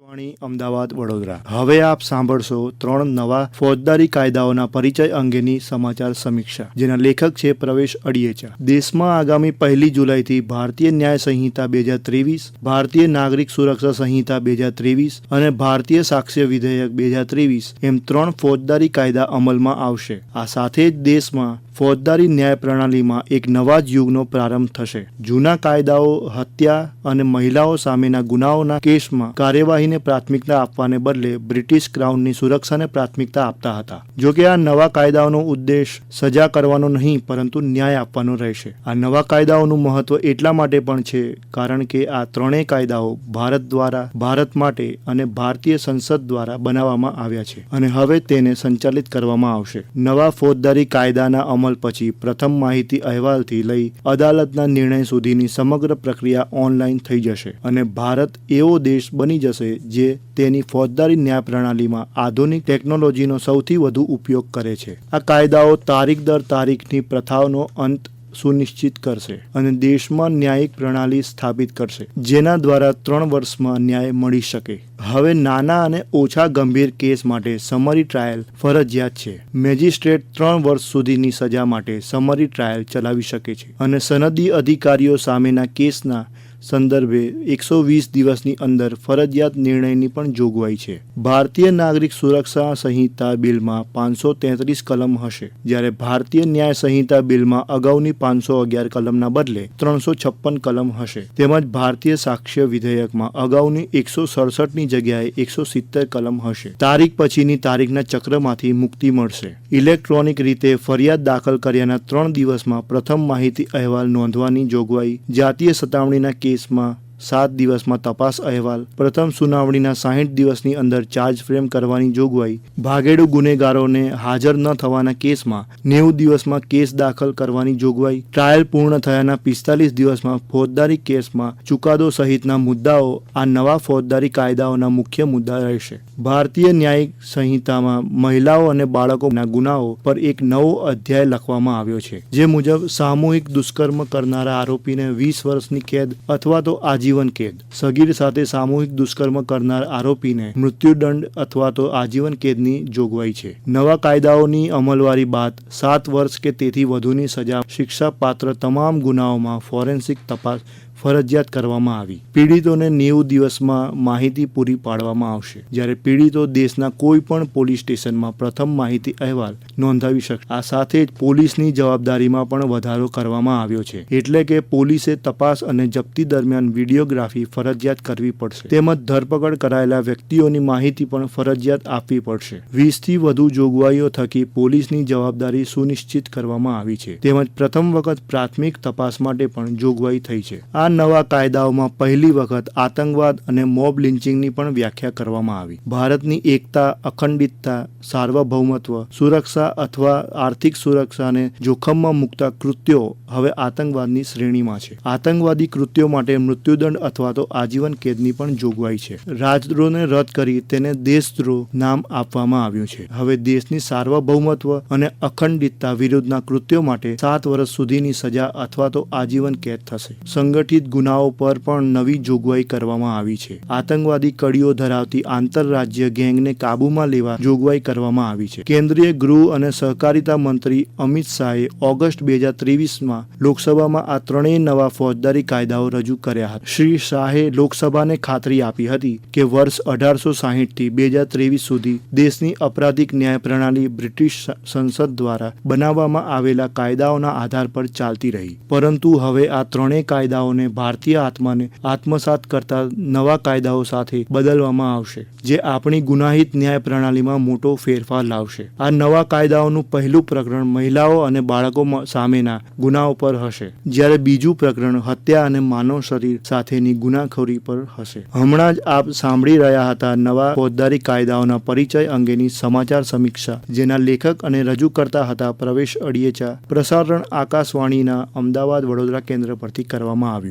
વાણી અમદાવાદ, વડોદરા. હવે આપ સાંભળશો ત્રણ નવા ફોજદારી કાયદાઓના પરિચય અંગેની સમાચાર સમીક્ષા, જેના લેખક છે પ્રવેશ અડિયેચા. દેશમાં આગામી પહેલી જુલાઈથી ભારતીય ન્યાય સંહિતા બે હજાર ત્રેવીસ, ભારતીય નાગરિક સુરક્ષા સંહિતા બે હજાર ત્રેવીસ અને ભારતીય સાક્ષ્ય વિધેયક બે હજાર ત્રેવીસ એમ ત્રણ ફોજદારી કાયદા અમલમાં આવશે. આ સાથે જ દેશમાં ફોજદારી ન્યાય પ્રણાલીમાં એક નવા જ યુગનો પ્રારંભ થશે. જૂના કાયદાઓ, હત્યા અને મહિલાઓ સામેના ગુનાઓના કેસમાં કાર્યવાહીને પ્રાથમિકતા આપવાને બદલે બ્રિટિશ ક્રાઉનની સુરક્ષાને પ્રાથમિકતા આપતા હતા. જોકે આ નવા કાયદાઓનો ઉદ્દેશ સજા કરવાનો નહીં, પરંતુ ન્યાય આપવાનો રહેશે. આ નવા કાયદાઓનું મહત્વ એટલા માટે પણ છે, કારણ કે આ ત્રણેય કાયદાઓ ભારત દ્વારા, ભારત માટે અને ભારતીય સંસદ દ્વારા બનાવવામાં આવ્યા છે અને હવે તેને સંચાલિત કરવામાં આવશે. નવા ફોજદારી કાયદાના અમલ પછી પ્રથમ માહિતી અહેવાલથી લઈ અદાલતના નિર્ણય સુધીની સમગ્ર પ્રક્રિયા ઓનલાઈન થઈ જશે અને ભારત એવો દેશ બની જશે જે તેની ફોજદારી ન્યાય પ્રણાલીમાં આધુનિક ટેકનોલોજીનો સૌથી વધુ ઉપયોગ કરે છે. આ કાયદાઓ તારીખ દર તારીખની પ્રથાઓનો અંત સુનિશ્ચિત કરશે અને દેશમાં ન્યાયિક પ્રણાલી સ્થાપિત કરશે, જેના દ્વારા ત્રણ વર્ષમાં ન્યાય મળી શકે. હવે નાના અને ઓછા ગંભીર કેસ માટે સમરી ટ્રાયલ ફરજિયાત છે. મેજિસ્ટ્રેટ ત્રણ વર્ષ સુધીની સજા માટે સમરી ટ્રાયલ ચલાવી શકે છે અને સનદી અધિકારીઓ સામેના કેસના સંદર્ભે એકસો વીસ દિવસની અંદર ફરજિયાત નિર્ણયની પણ જોગવાઈ છે. ભારતીય નાગરિક સુરક્ષા સંહિતા બિલમાં પાંચસો તેત્રીસ કલમ હશે. જ્યારે ભારતીય ન્યાય સંહિતા બિલમાં અગાઉની પાંચસો અગિયાર કલમના બદલે ત્રણસો છપ્પન કલમ હશે. તેમજ ભારતીય સાક્ષ્ય વિધેયકમાં અગાઉની એકસો સડસઠની જગ્યાએ એકસો સિત્તેર કલમ હશે. તારીખ પછીની તારીખના ચક્રમાંથી મુક્તિ મળશે. ઇલેક્ટ્રોનિક રીતે ફરિયાદ દાખલ કર્યાના ત્રણ દિવસમાં પ્રથમ માહિતી અહેવાલ નોંધવાની જોગવાઈ, જાતીય સતાવણીના કેસમાં સાત દિવસમાં તપાસ અહેવાલ. પ્રથમ સુનાવણીના સાહીઠ દિવસની અંદર ચાર્જ ફ્રેમ કરવાની જોગવાઈ. ભાગેડુ ગુનેગારોને હાજર ન થવાના કેસમાં નેવું દિવસમાં કેસ દાખલ કરવાની જોગવાઈ. ટ્રાયલ પૂર્ણ થયાના પિસ્તાલીસ દિવસમાં ફોજદારી કેસમાં ચુકાદો સહિતના મુદ્દાઓ, આ નવા ફોજદારી કાયદાઓના મુખ્ય મુદ્દા રહેશે. ભારતીય ન્યાયિક સંહિતામાં મહિલાઓ અને બાળકોના ગુનાઓ પર એક નવો અધ્યાય લખવામાં આવ્યો છે, જે મુજબ સામૂહિક દુષ્કર્મ કરનારા આરોપીને વીસ વર્ષની કેદ અથવા તો આજીવન કેદ. સગીર સાથે સામૂહિક દુષ્કર્મ કરનાર આરોપીને મૃત્યુદંડ અથવા તો આજીવન કેદની જોગવાઈ છે. નવા કાયદાઓની અમલવારી બાદ સાત વર્ષ કે તેથી વધુની સજા શિક્ષાપાત્ર તમામ ગુનાઓમાં ફોરેન્સિક તપાસ ફરજિયાત કરવામાં આવી. પીડિતોને નેવું દિવસમાં માહિતી પૂરી પાડવામાં આવશે. જ્યારે પીડિતો દેશના કોઈ પણ પોલીસ સ્ટેશનમાં પ્રથમ માહિતી અહેવાલ નોંધાવી શકશે. આ સાથે જ પોલીસની જવાબદારીમાં પણ વધારો કરવામાં આવ્યો છે. એટલે કે પોલીસે તપાસ અને જપ્તી દરમિયાન વિડીયોગ્રાફી ફરજિયાત કરવી પડશે. તેમજ ધરપકડ કરાયેલા વ્યક્તિઓની માહિતી પણ ફરજિયાત આપવી પડશે. વીસથી વધુ જોગવાઈઓ થકી પોલીસની જવાબદારી સુનિશ્ચિત કરવામાં આવી છે. તેમજ પ્રથમ વખત પ્રાથમિક તપાસ માટે પણ જોગવાઈ થઈ છે. આ નવા કાયદાઓમાં પહેલી વખત આતંકવાદ અને મોબ લિન્ચિંગની પણ વ્યાખ્યા કરવામાં આવી. ભારતની એકતા, અખંડિતતા, સાર્વભૌમત્વ, સુરક્ષા અથવા આર્થિક સુરક્ષાને જોખમમાં મૂકતા કૃત્યો હવે આતંકવાદની શ્રેણીમાં છે. આતંકવાદી કૃત્યો માટે મૃત્યુદંડ અથવા તો આજીવન કેદની પણ જોગવાઈ છે. રાજદ્રોહને રદ કરી તેને દેશદ્રોહ નામ આપવામાં આવ્યું છે. હવે દેશની સાર્વભૌમત્વ અને અખંડિતતા વિરુદ્ધના કૃત્યો માટે સાત વર્ષ સુધીની સજા અથવા તો આજીવન કેદ થશે. સંગઠિત ગુનાઓ પર પણ નવી જોગવાઈ કરવામાં આવી છે. આતંકવાદી કડીઓ ધરાવતી આંતરરાજ્ય ગેંગને કાબૂમાં લેવા જોગવાઈ કરવામાં આવી છે. કેન્દ્રીય ગૃહ અને સહકારિતા મંત્રી અમિત શાહે ઓગસ્ટ બે હજાર ત્રેવીસમાં લોકસભામાં આ ત્રણેય નવા ફોજદારી કાયદાઓ રજૂ કર્યા હતા. શ્રી શાહે લોકસભાને ખાતરી આપી હતી કે વર્ષ અઢારસો સાહીઠથી બે હજાર ત્રેવીસ સુધી દેશની અપરાધિક ન્યાય પ્રણાલી બ્રિટિશ સંસદ દ્વારા બનાવવામાં આવેલા કાયદાઓના આધાર પર ચાલતી રહી. પરંતુ હવે આ ત્રણેય કાયદાઓને ભારતીય આત્માને આત્મસાત કરતા નવા કાયદાઓ સાથે બદલવામાં આવશે, જે આપણી ગુનાહિત ન્યાય પ્રણાલીમાં મોટો ફેરફાર લાવશે. આ નવા કાયદાઓનું પહેલું પ્રકરણ મહિલાઓ અને બાળકો સામેના ગુનાઓ પર હશે, જ્યારે બીજું પ્રકરણ હત્યા અને માનવ શરીર સાથેની ગુનાખોરી પર હશે. હમણાં જ આપ સાંભળી રહ્યા હતા નવા ફોજદારી કાયદાઓના પરિચય અંગેની સમાચાર સમીક્ષા, જેના લેખક અને રજૂ કરતા હતા પ્રવેશ અડિયેચા. પ્રસારણ આકાશવાણીના અમદાવાદ વડોદરા કેન્દ્ર પરથી કરવામાં આવ્યું.